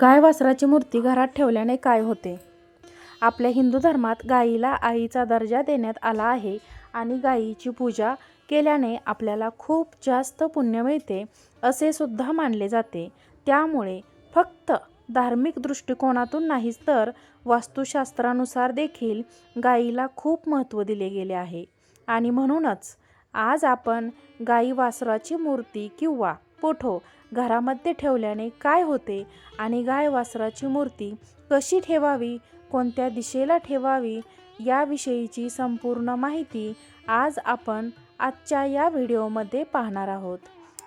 गाय वासराची मूर्ती घरात ठेवल्याने काय होते? आपल्या हिंदू धर्मात गायीला आईचा दर्जा देण्यात आला आहे आणि गायीची पूजा केल्याने आपल्याला खूप जास्त पुण्य मिळते असे सुद्धा मानले जाते. त्यामुळे फक्त धार्मिक दृष्टिकोनातून नाहीच तर वास्तुशास्त्रानुसार देखील गायीला खूप महत्त्व दिले गेले आहे. आणि म्हणूनच आज आपण गाई वासराची मूर्ती किंवा पोठो घरामध्ये ठेवल्याने काय होते आणि गाय वासराची मूर्ती कशी ठेवावी कोणत्या दिशेला ठेवावी याविषयीची संपूर्ण माहिती आज आपण आजच्या या व्हिडिओमध्ये पाहणार आहोत.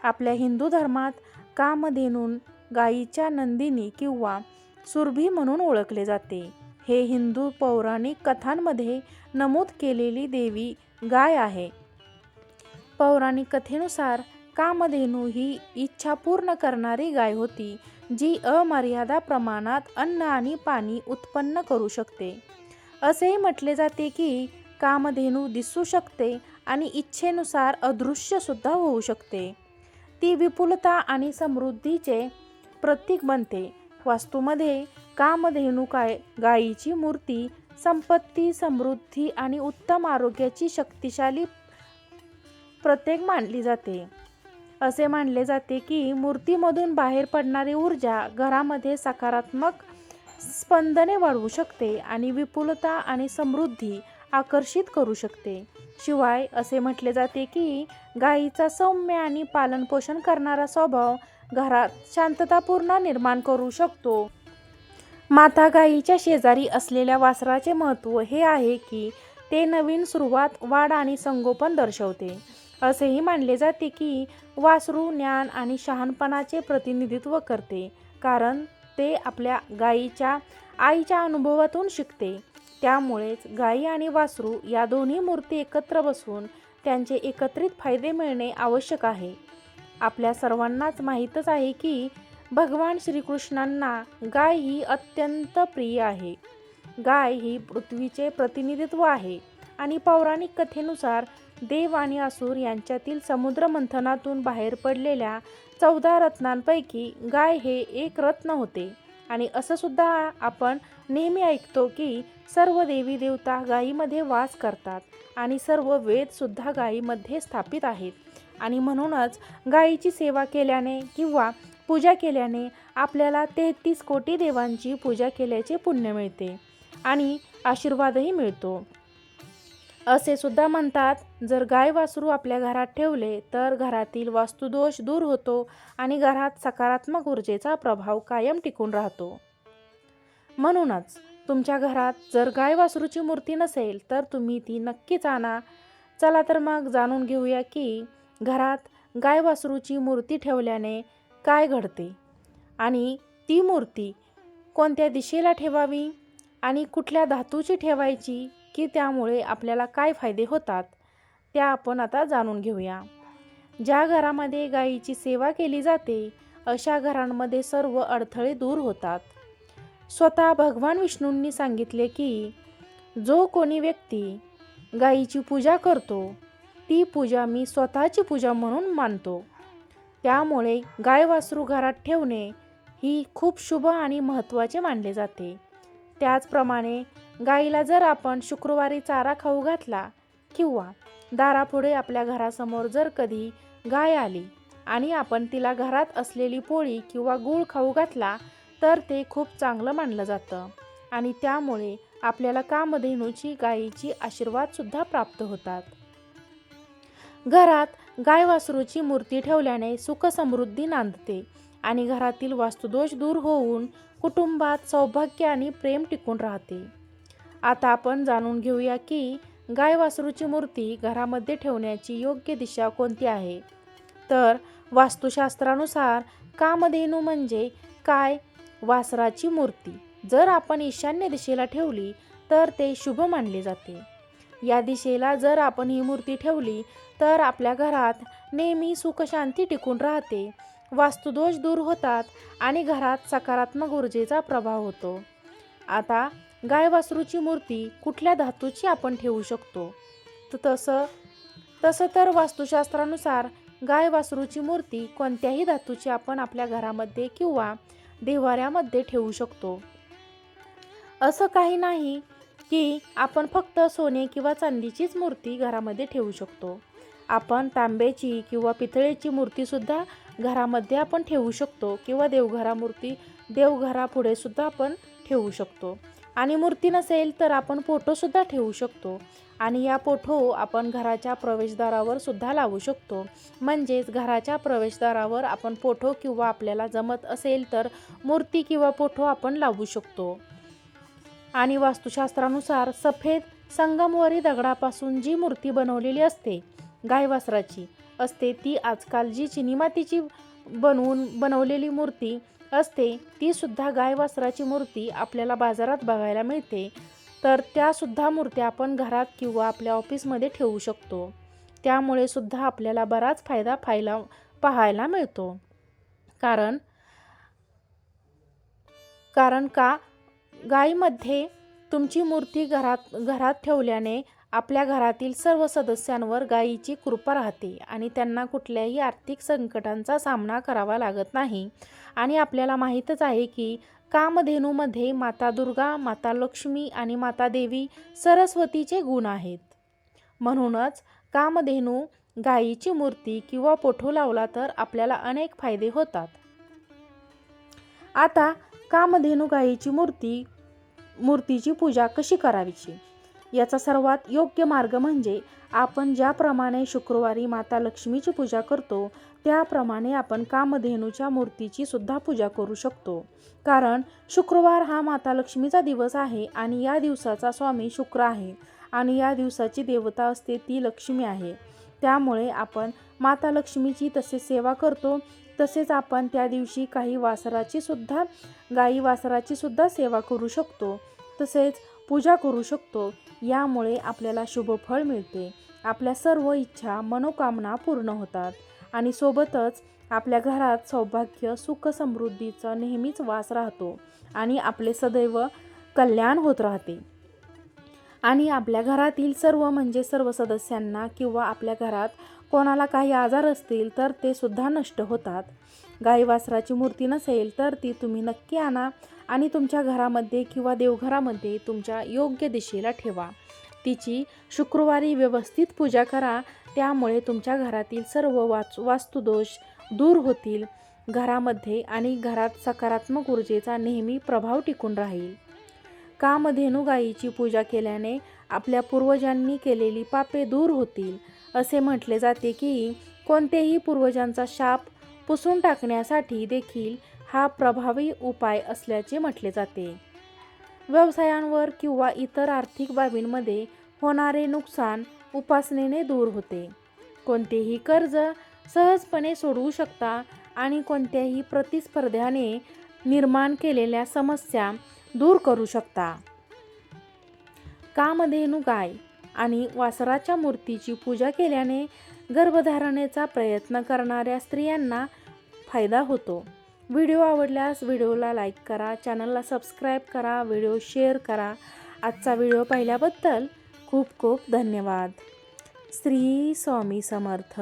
आपल्या हिंदू धर्मात कामधेनून गायीच्या नंदिनी किंवा सुरभी म्हणून ओळखले जाते. हे हिंदू पौराणिक कथांमध्ये नमूद केलेली देवी गाय आहे. पौराणिक कथेनुसार कामधेनू ही इच्छा पूर्ण करणारी गाय होती जी अमर्यादा प्रमाणात अन्न आणि पाणी उत्पन्न करू शकते. असेही म्हटले जाते की कामधेनू दिसू शकते आणि इच्छेनुसार अदृश्यसुद्धा होऊ शकते. ती विपुलता आणि समृद्धीचे प्रतीक बनते. वास्तूमध्ये कामधेनू काय गायीची मूर्ती संपत्ती समृद्धी आणि उत्तम आरोग्याची शक्तिशाली प्रत्येक मानली जाते. असे मानले जाते की मूर्तीमधून बाहेर पडणारी ऊर्जा घरामध्ये सकारात्मक स्पंदने वाढवू शकते आणि विपुलता आणि समृद्धी आकर्षित करू शकते. शिवाय असे म्हटले जाते की गायीचा सौम्य आणि पालनपोषण करणारा स्वभाव घरात शांततापूर्ण निर्माण करू शकतो. माता गायीच्या शेजारी असलेल्या वासराचे महत्त्व हे आहे की ते नवीन सुरुवात वाढ आणि संगोपन दर्शवते. असेही मानले जाते की वासरू ज्ञान आणि शहाणपणाचे प्रतिनिधित्व करते कारण ते आपल्या गायीच्या आईच्या अनुभवातून शिकते. त्यामुळेच गायी आणि वासरू या दोन्ही मूर्ती एकत्र बसून त्यांचे एकत्रित फायदे मिळणे आवश्यक आहे. आपल्या सर्वांनाच माहीतच आहे की भगवान श्रीकृष्णांना गाय ही अत्यंत प्रिय आहे. गाय ही पृथ्वीचे प्रतिनिधित्व आहे आणि पौराणिक कथेनुसार देव आणि असुर यांच्यातील समुद्रमंथनातून बाहेर पडलेल्या चौदा रत्नांपैकी गाय हे एक रत्न होते. आणि असं सुद्धा आपण नेहमी ऐकतो की सर्व देवी देवता गायीमध्ये वास करतात आणि सर्व वेदसुद्धा गायीमध्ये स्थापित आहेत. आणि म्हणूनच गायीची सेवा केल्याने किंवा पूजा केल्याने आपल्याला तेहतीस कोटी देवांची पूजा केल्याचे पुण्य मिळते आणि आशीर्वादही मिळतो. असे सुद्धा म्हणतात जर गाय वासरू आपल्या घरात ठेवले तर घरातील वास्तुदोष दूर होतो आणि घरात सकारात्मक ऊर्जेचा प्रभाव कायम टिकून राहतो. म्हणूनच तुमच्या घरात जर गाय वासरूची मूर्ती नसेल तर तुम्ही ती नक्कीच आणा. चला तर मग जाणून घेऊया की घरात गाय वासरूची मूर्ती ठेवल्याने काय घडते आणि ती मूर्ती कोणत्या दिशेला ठेवावी आणि कुठल्या धातूची ठेवायची की त्यामुळे आपल्याला काय फायदे होतात? त्या आपण आता जाणून घेऊया. ज्या घरामध्ये गायीची सेवा केली जाते अशा घरांमध्ये सर्व अडथळे दूर होतात. स्वतः भगवान विष्णूंनी सांगितले की जो कोणी व्यक्ती गायीची पूजा करतो ती पूजा मी स्वतःची पूजा म्हणून मानतो. त्यामुळे गाय वासरू घरात ठेवणे ही खूप शुभ आणि महत्त्वाचे मानले जाते. त्याचप्रमाणे गाईला जर आपण शुक्रवारी चारा खाऊ घातला किंवा दारापुढे आपल्या घरासमोर जर कधी गाय आली आणि आपण तिला घरात असलेली पोळी किंवा गूळ खाऊ घातला तर ते खूप चांगलं मानलं जातं. आणि त्यामुळे आपल्याला कामधेनूची गायीची आशीर्वादसुद्धा प्राप्त होतात. घरात गाय वासरूची मूर्ती ठेवल्याने सुखसमृद्धी नांदते आणि घरातील वास्तुदोष दूर होऊन कुटुंबात सौभाग्य आणि प्रेम टिकून राहते. आता आपण जाणून घेऊया की गाय वासरूची मूर्ती घरामध्ये ठेवण्याची योग्य दिशा कोणती आहे? तर वास्तुशास्त्रानुसार कामधेनू म्हणजे काय? वासराची मूर्ती. जर आपण ईशान्य दिशेला ठेवली तर ते शुभ मानले जाते. या दिशेला जर आपण ही मूर्ती ठेवली तर आपल्या घरात नेहमी सुखशांती टिकून राहते. वास्तुदोष दूर होतात आणि घरात सकारात्मक ऊर्जेचा प्रभाव होतो. आता गाय वासरूची मूर्ती कुठल्या धातूची आपण ठेवू शकतो? तर तसं तसं तर वास्तुशास्त्रानुसार गाय वासरूची मूर्ती कोणत्याही धातूची आपण आपल्या घरामध्ये किंवा देवाऱ्यामध्ये ठेवू शकतो. असं काही नाही की आपण फक्त सोने किंवा चांदीचीच मूर्ती घरामध्ये ठेवू शकतो. आपण तांब्याची किंवा पितळेची मूर्तीसुद्धा घरामध्ये आपण ठेवू शकतो किंवा देवघरा मूर्ती देवघरापुढे सुद्धा आपण ठेवू शकतो. आणि मूर्ती नसेल तर आपण फोटोसुद्धा ठेवू शकतो. आणि या फोटो आपण घराच्या प्रवेशद्वारावर सुद्धा लावू शकतो. म्हणजेच घराच्या प्रवेशद्वारावर आपण फोटो किंवा आपल्याला जमत असेल तर मूर्ती किंवा फोटो आपण लावू शकतो. आणि वास्तुशास्त्रानुसार सफेद संगमवरी दगडापासून जी मूर्ती बनवलेली असते गायवासराची असते ती आजकाल जी चिनी मातीची बनवून बनवलेली मूर्ती असते ती सुद्धा गायवासराची मूर्ती आपल्याला बाजारात बघायला मिळते. तर त्यासुद्धा मूर्त्या आपण घरात किंवा आपल्या ऑफिसमध्ये ठेवू शकतो. त्यामुळे सुद्धा आपल्याला बराच फायदा फायला पाहायला मिळतो. कारण कारण का? गायीमध्ये तुमची मूर्ती घरात घरात ठेवल्याने आपल्या घरातील सर्व सदस्यांवर गायीची कृपा राहते आणि त्यांना कुठल्याही आर्थिक संकटांचा सामना करावा लागत नाही. आणि आपल्याला माहीतच आहे की कामधेनूमध्ये माता दुर्गा माता लक्ष्मी आणि माता देवी सरस्वतीचे गुण आहेत. म्हणूनच कामधेनू गायीची मूर्ती किंवा पोठो लावला तर आपल्याला अनेक फायदे होतात. आता कामधेनू गायीची मूर्ती मूर्तीची पूजा कशी करावीची याचा सर्वात योग्य मार्ग म्हणजे आपण ज्याप्रमाणे शुक्रवारी माता लक्ष्मीची पूजा करतो त्याप्रमाणे आपण कामधेनूच्या मूर्तीची सुद्धा पूजा करू शकतो. कारण शुक्रवार हा माता लक्ष्मीचा दिवस आहे आणि या दिवसाचा स्वामी शुक्र आहे आणि या दिवसाची देवता असते ती लक्ष्मी आहे. त्यामुळे आपण माता लक्ष्मीची तसेच सेवा करतो तसेच आपण त्या दिवशी काही वासराची सुद्धा गाई वासराची सुद्धा सेवा करू शकतो तसेच पूजा करू शकतो. यामुळे आपल्याला शुभ फळ मिळते. आपल्या सर्व इच्छा मनोकामना पूर्ण होतात. आणि सोबतच आपल्या घरात सौभाग्य सुख समृद्धीचा नेहमीच वास राहतो आणि आपले सदैव कल्याण होत राहते. आणि आपल्या घरातील सर्व म्हणजे सर्व सदस्यांना किंवा आपल्या घरात कोणाला काही आजार असतील तर ते सुद्धा नष्ट होतात. गाई वासराची मूर्ती नसेल तर ती तुम्ही नक्की आणा आणि तुमच्या घरामध्ये किंवा देवघरामध्ये तुमच्या योग्य दिशेला ठेवा. तिची शुक्रवारी व्यवस्थित पूजा करा त्यामुळे तुमच्या घरातील सर्व वाच वास्तुदोष दूर होतील. घरामध्ये आणि घरात सकारात्मक ऊर्जेचा नेहमी प्रभाव टिकून राहील. कामधेनू गायीची पूजा केल्याने आपल्या पूर्वजांनी केलेली पापे दूर होतील असे म्हटले जाते की कोणतेही पूर्वजांचा शाप पुसून टाकण्यासाठी देखील हा प्रभावी उपाय असल्याचे म्हटले जाते. व्यवसायांवर किंवा इतर आर्थिक बाबींमध्ये होणारे नुकसान उपासनेने दूर होते. कोणतेही कर्ज सहजपणे सोडवू शकता आणि कोणत्याही प्रतिस्पर्ध्याने निर्माण केलेल्या समस्या दूर करू शकता. कामधेनू गाय आणि वासराच्या मूर्तीची पूजा केल्याने गर्भधारणेचा प्रयत्न करणाऱ्या स्त्रियांना फायदा होतो. व्हिडिओ आवडल्यास व्हिडिओला लाईक करा चॅनलला सबस्क्राईब करा व्हिडिओ शेअर करा. आजचा व्हिडिओ पाहिल्याबद्दल खूप खूप धन्यवाद. श्री स्वामी समर्थ.